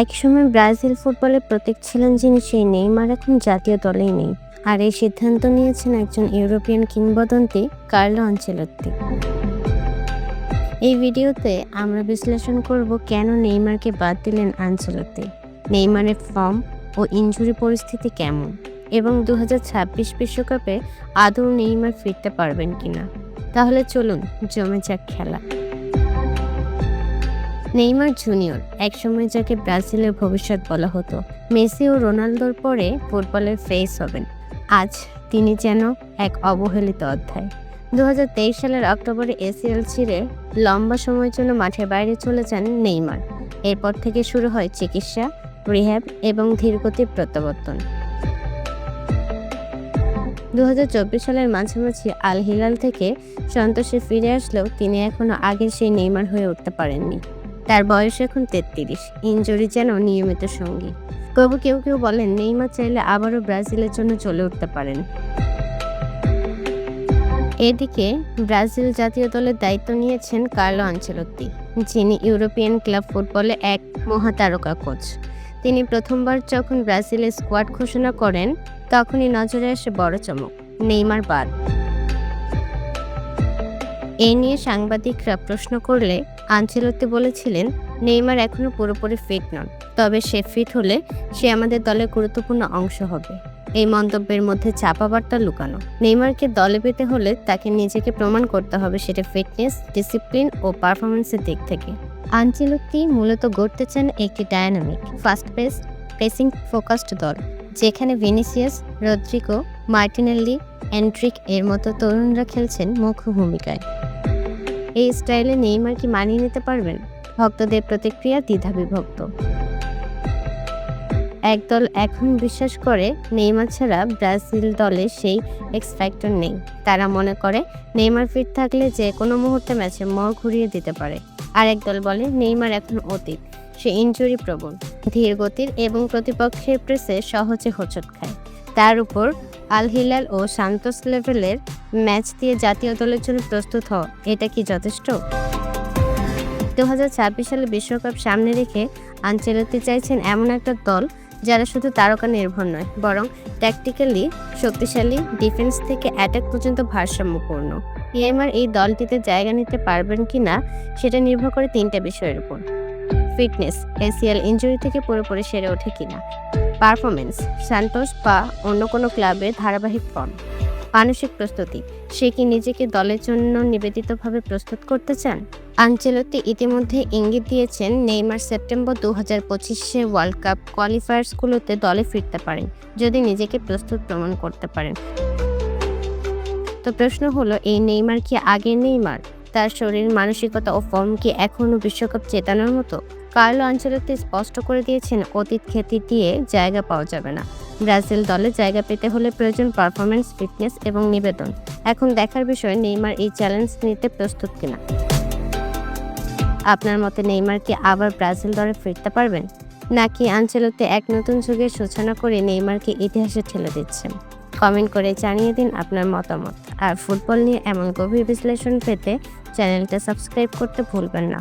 একসময় ব্রাজিল ফুটবলের প্রতীক ছিলেন যিনি সেই নেইমার এখন জাতীয় দলেই নেই। আর এই সিদ্ধান্ত নিয়েছেন একজন ইউরোপিয়ান কিংবদন্তি কার্লো আনচেলত্তি। এই ভিডিওতে আমরা বিশ্লেষণ করব কেন নেইমারকে বাদ দিলেন আনচেলত্তি, নেইমারের ফর্ম ও ইনজুরি পরিস্থিতি কেমন এবং দু বিশ্বকাপে আদৌ নেইমার ফিরতে পারবেন কিনা। তাহলে চলুন জমে যাক খেলা। নেইমার জুনিয়র, একসময় যাকে ব্রাজিলের ভবিষ্যৎ বলা হতো। মেসি ও রোনালদোর পরে ফুটবলের ফেস হবেন। আজ তিনি যেন এক অবহেলিত অধ্যায়। দু হাজার তেইশ সালের অক্টোবরে এসিএল ছিঁড়ে লম্বা সময়ের জন্য মাঠের বাইরে চলে যান নেইমার। এরপর থেকে শুরু হয় চিকিৎসা, রিহ্যাব এবং ধীরগতির প্রত্যাবর্তন। দু হাজার চব্বিশ সালের মাঝামাঝি আল হিলাল থেকে সন্তোষে ফিরে আসলেও তিনি এখনও আগের সেই নেইমার হয়ে উঠতে পারেননি। তার বয়স এখন তেত্রিশ। ইনজুরি যেন নিয়মিত সঙ্গী। তবু কেউ কেউ বলেন, নেইমার চাইলে আবারও ব্রাজিলের জন্য চলে উঠতে পারেন। এদিকে ব্রাজিল জাতীয় দলের দায়িত্ব নিয়েছেন কার্লো আনচেলত্তি, যিনি ইউরোপিয়ান ক্লাব ফুটবলে এক মহাতারকা কোচ। তিনি প্রথমবার যখন ব্রাজিলের স্কোয়াড ঘোষণা করেন, তখনই নজরে আসে বড় চমক, নেইমার বাদ। এ নিয়ে সাংবাদিকরা প্রশ্ন করলে আনচেলত্তি বলেছিলেন, নেইমার এখনও পুরোপুরি ফিট নন। তবে সে ফিট হলে সে আমাদের দলের গুরুত্বপূর্ণ অংশ হবে এই মন্তব্যের মধ্যে চাপা বার্তা লুকানো। নেইমারকে দলে পেতে হলে তাকে নিজেকে প্রমাণ করতে হবে সেটা ফিটনেস, ডিসিপ্লিন ও পারফরমেন্সের দিক থেকে। আনচেলত্তি মূলত গড়তে চান একটি dynamic fast pace pressing focused দল, যেখানে ভিনিসিয়াস রদ্রিকো মার্টিনেল্লি, এন্ট্রিক এর মতো তরুণরা খেলছেন মুখ্য ভূমিকায়। এই স্টাইলে নেইমার কি মানিয়ে নিতে পারবেন? ভক্তদের প্রতিক্রিয়া দ্বিধাবিভক্ত। একদল এখন বিশ্বাস করে নেইমার ছাড়া ব্রাজিল দলে সেই এক্স ফ্যাক্টর নেই। তারা মনে করে নেইমার ফিট থাকলে যে কোনো মুহূর্তে ম্যাচে মর ঘুরিয়ে দিতে পারে। আর একদল বলে নেইমার এখন অতীত, সে ইনজুরি প্রবণ, ধীর গতির এবং প্রতিপক্ষের প্রেসে সহজে হোঁচট খায়। তার উপর আল হিলাল ও সান্তোস লেভেলের ম্যাচ দিয়ে জাতীয় দলের জন্য প্রস্তুত হও। এটা কি যথেষ্ট? দু হাজার ছাব্বিশ সালে বিশ্বকাপ সামনে রেখে আঞ্চলতি চাইছেন এমন একটা দল যারা শুধু তারকা নির্ভর নয়, বরং ট্যাকটিক্যালি শক্তিশালী ডিফেন্স থেকে অ্যাটাক পর্যন্ত ভারসাম্যপূর্ণ। ইএমআর এই দলটিতে জায়গা নিতে পারবেন কি না সেটা নির্ভর করে তিনটা বিষয়ের উপর। ফিটনেস এসিএল ইঞ্জুরি থেকে পুরোপুরি সেরে ওঠে কিনা। পারফরমেন্স সান্তোস বা অন্য কোনো ক্লাবের ধারাবাহিক ফর্ম মানসিক প্রস্তুতি। সে কি নিজেকে দলের জন্য নিবেদিতভাবে প্রস্তুত করতে চান? আঞ্চেলত্তি ইতিমধ্যে ইঙ্গিত দিয়েছেন, নেইমার সেপ্টেম্বর দু হাজার পঁচিশে ওয়ার্ল্ড কাপ কোয়ালিফায়ার্সগুলোতে দলে ফিরতে পারেন, যদি নিজেকে প্রস্তুত প্রমাণ করতে পারেন। তো প্রশ্ন হলো, এই নেইমার কি আগের নেইমার? তার শরীর, মানসিকতা ও ফর্ম কি এখনও বিশ্বকাপ চেতানোর মতো? কার্লো আঞ্চলত্তি স্পষ্ট করে দিয়েছেন, অতীত খ্যাতি দিয়ে জায়গা পাওয়া যাবে না। ব্রাজিল দলে জায়গা পেতে হলে প্রয়োজন পারফরমেন্স ফিটনেস এবং নিবেদন। এখন দেখার বিষয়, নেইমার এই চ্যালেঞ্জ নিতে প্রস্তুত কিনা? আপনার মতে নেইমার কি আবার ব্রাজিল দলে ফিরতে পারবেন? নাকি আঞ্চলতে এক নতুন যুগের সূচনা করে নেইমারকে ইতিহাসে ঠেলে দিচ্ছেন? কমেন্ট করে জানিয়ে দিন আপনার মতামত। আর ফুটবল নিয়ে এমন গভীর বিশ্লেষণ পেতে চ্যানেলটা সাবস্ক্রাইব করতে ভুলবেন না।